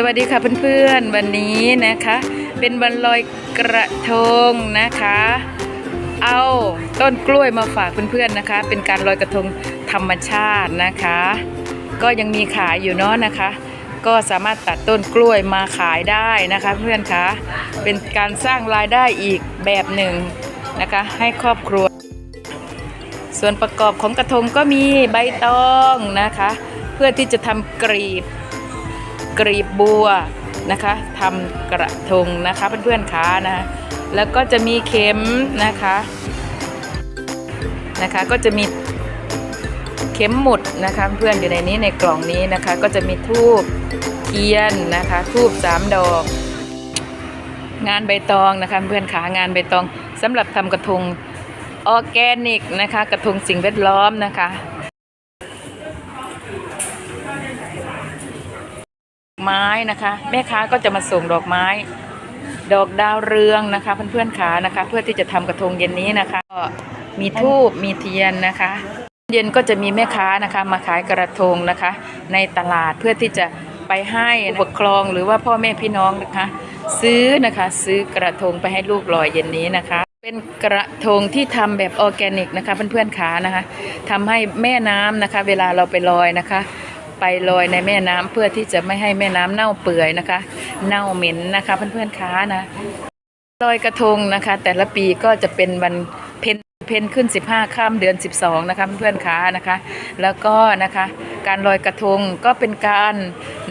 สวัสดีค่ะเพื่อนๆวันนี้นะคะ เป็นวันลอยกระทงนะคะ เอาต้นกล้วยมาฝากเพื่อนๆนะคะ เป็นการลอยกระทงธรรมชาตินะคะ ก็ยังมีขายอยู่เนาะนะคะ ก็สามารถตัดต้นกล้วยมาขายได้นะคะเพื่อนคะเป็นการสร้างรายได้อีกแบบหนึ่งนะคะ ให้ครอบครัว ส่วนประกอบของกระทงก็มีใบตองนะคะ เพื่อที่จะทำกรีบ กรีบบัวนะคะทำกระทงนะคะเพื่อนๆขานะแล้วก็จะมีเข็มนะคะนะคะก็จะมีเข็มหมุดนะคะเพื่อนอยู่ในนี้ในกล่องนี้นะคะก็จะมีทูบเทียนนะคะทูบสามดอก งานใบตองนะคะเพื่อนขางานใบตองสำหรับทำกระทงออแกนิกนะคะกระทงสิ่งแวดล้อมนะคะ ไม้นะคะ แม่ค้าก็จะมาส่งดอกไม้ ดอกดาวเรืองนะคะ เพื่อนๆขานะคะ เพื่อที่จะทำกระทงเย็นนี้นะคะก็มีทูบมีเทียนนะคะ เย็นก็จะมีแม่ค้านะคะมาขายกระทงนะคะ ในตลาดเพื่อที่จะไปให้ปกครองหรือว่าพ่อแม่พี่น้องนะคะ ซื้อนะคะซื้อกระทงไปให้ลูกลอยเย็นนี้นะคะ เป็นกระทงที่ทำแบบออร์แกนิกนะคะเพื่อนๆขานะคะทำให้แม่น้ำนะคะ เวลาเราไปลอยนะคะ ไปลอยในแม่น้ำเพื่อที่จะไม่ให้แม่น้ำเน่าเปื่อยนะคะ เน่าเหม็นนะคะ เพื่อนๆค้านะลอยกระทงนะคะ แต่ละปีก็จะเป็นวันเพ็ญเพ็ญขึ้น 15ค่ำเดือน 12 นะคะเพื่อนๆค้านะคะ แล้วก็นะคะ การลอยกระทงก็เป็นการ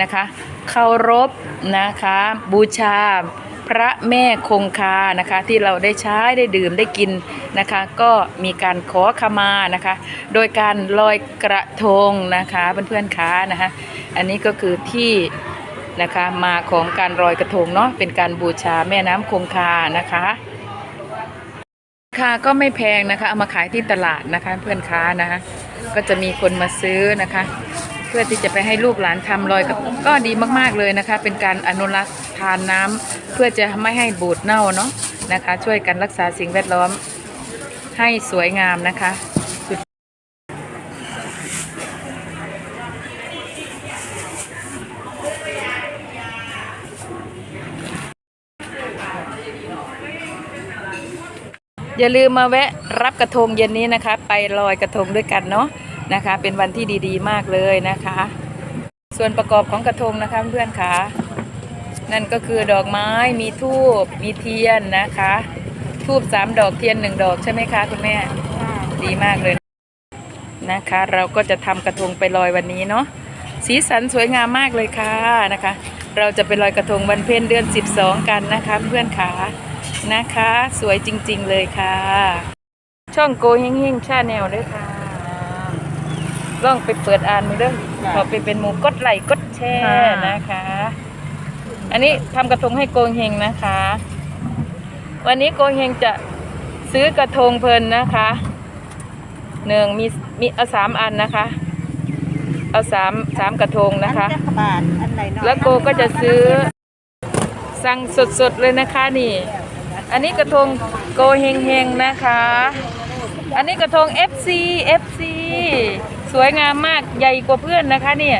นะคะเคารพนะคะ บูชา พระแม่คงคานะคะ ที่เราได้ใช้ได้ดื่มได้กินนะคะ ก็มีการขอขมานะคะ โดยการลอยกระทงนะคะเพื่อนๆคะนะคะอันนี้ก็คือที่นะคะมาของการลอยกระทงเนาะเป็นการบูชาแม่น้ำคงคานะคะราคาก็ไม่แพงนะคะ เอามาขายที่ตลาดนะคะเพื่อนค้านะคะก็จะมีคนมาซื้อนะคะ เพื่อที่จะไปให้ลูกหลานทำลอยก,ก็ดีมากๆเลยนะคะ เป็นการอนุรักษ์ทานน้ำเพื่อจะไม่ให้บูดเน่าเนาะนะคะ ช่วยกันรักษาสิ่งแวดล้อมให้สวยงามนะคะอย่าลืมมาแวะรับกระทงเย็นนี้นะคะ ไปลอยกระทงด้วยกันเนาะ นะคะ เป็นวันที่ดีๆ มากเลยนะคะ ส่วนประกอบของกระทงนะคะเพื่อนๆค่ะนั่นก็คือดอกไม้มีทูบมีเทียนนะคะ ทูบสามดอกเทียนหนึ่งดอกใช่ไหมคะคุณแม่ดีมากเลยนะคะ เราก็จะทำกระทงไปลอยวันนี้เนาะสีสันสวยงามมากเลยค่ะนะคะ เราจะไปลอยกระทงวันเพ็ญเดือน 12 กันนะคะ เพื่อนขานะคะ สวยจริงๆเลยค่ะ ช่องโกเฮงเฮงชาแนลด้วยค่ะ ลองไปเปิดอ่านมือเด้อขอไปเป็นหมูกดไลค์กดแชร์นะคะ อันนี้ทำกระทงให้โกงเฮงนะคะ วันนี้โกงเฮงจะซื้อกระทงเพลินนะคะหนึ่งมีมีเอาสามอันนะคะ เอาสามสามกระทงนะคะอัจักรบาทอันไหนน้อยแล้วโกก็จะซื้อสั่งสดๆเลยนะคะนี่ อันนี้กระทงโกเฮงเฮงๆนะคะ อันนี้กระทง FC FC สวยงามมากใหญ่กว่าเพื่อนนะคะเนี่ย